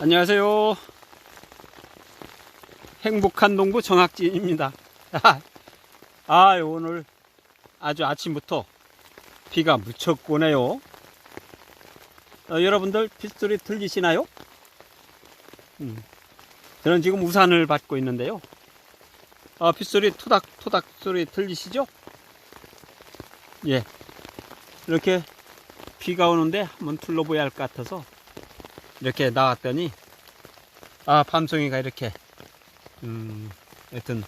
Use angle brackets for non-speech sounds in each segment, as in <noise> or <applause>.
안녕하세요. 행복한 농부 정학진입니다. 아, 오늘 아주 아침부터 비가 무척 오네요. 어, 여러분들 빗소리 들리시나요? 음, 저는 지금 우산을 받고 있는데요. 어, 빗소리 토닥토닥 소리 들리시죠? 예. 이렇게 비가 오는데 한번 둘러보야 할 것 같아서 이렇게 나왔더니 아 밤송이가 이렇게 음 하여튼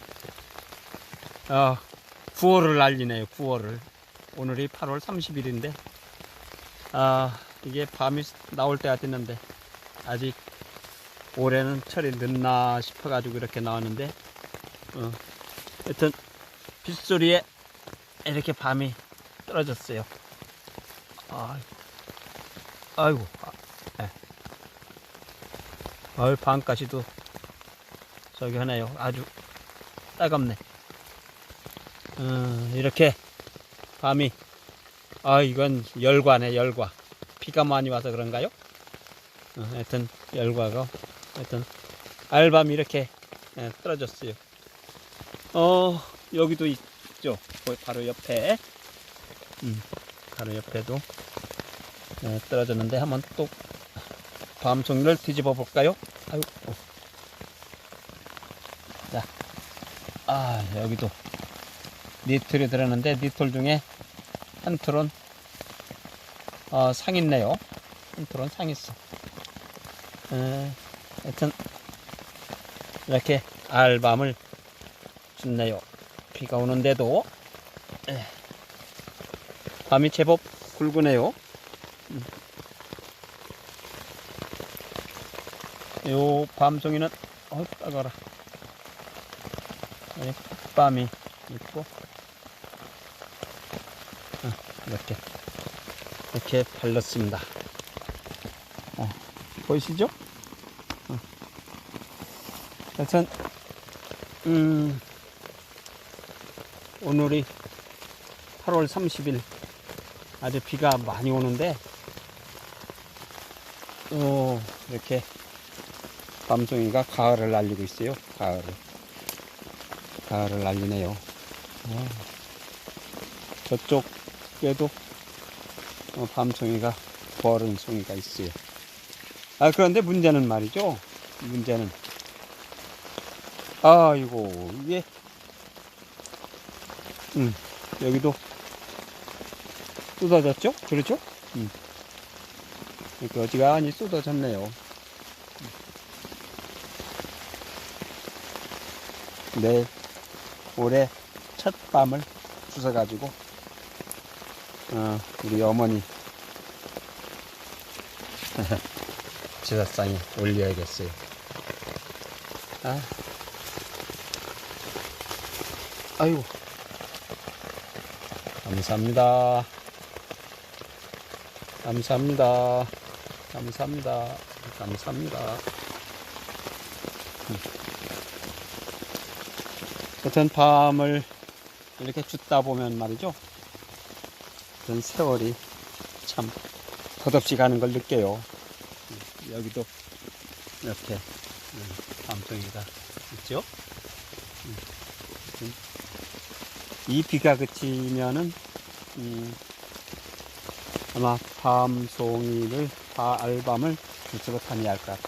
아 9월을 날리네요 9월을. 오늘이 8월 30일인데 아 이게 밤이 나올 때가 됐는데 아직 올해는 철이 늦나 싶어 가지고 이렇게 나왔는데 어 하여튼 빗소리에 이렇게 밤이 떨어졌어요. 아 아이고 얼 밤까지도 저기 하네요. 아주 따갑네. 어, 이렇게 밤이 아 이건 열과네 열과. 비가 많이 와서 그런가요? 어, 하여튼 열과가 하여튼 알밤이 이렇게 예, 떨어졌어요. 어 여기도 있죠. 바로 옆에 음, 바로 옆에도 예, 떨어졌는데 한번 또 밤송이를 뒤집어 볼까요? 아유, 어. 자, 아 여기도 니틀이 들었는데 니틀 중에 한 틀은 어, 상 있네요. 한 틀은 상 있어. 에, 하여튼 이렇게 알밤을 줬네요. 비가 오는데도 에, 밤이 제법 굵으네요. 요 밤송이는 여기 밤이 있고 어, 이렇게 이렇게 발랐습니다 어, 보이시죠? 어. 하여튼 음, 오늘이 8월 30일 아주 비가 많이 오는데 어, 이렇게 밤송이가 가을을 날리고 있어요. 가을을. 가을을 날리네요. 어. 저쪽에도 어, 밤송이가 버른 송이가 있어요. 아, 그런데 문제는 말이죠. 문제는. 아이고, 이게, 음, 여기도 쏟아졌죠? 그렇죠? 음. 이렇게 어지간히 쏟아졌네요. 내일 올해 첫 밤을 주워가지고 어, 우리 어머니 <laughs> 제사상에 올려야겠어요. 아, 아이고 감사합니다. 감사합니다. 감사합니다. 감사합니다. 하여튼 밤을 이렇게 줍다 보면 말이죠. 어떤 세월이 참 덧없이 가는 걸 느껴요. 여기도 이렇게 밤송이가 있죠. 이 비가 그치면은 음, 아마 밤송이를 다 알밤을 그쪽으로 다녀야 할것 같아요.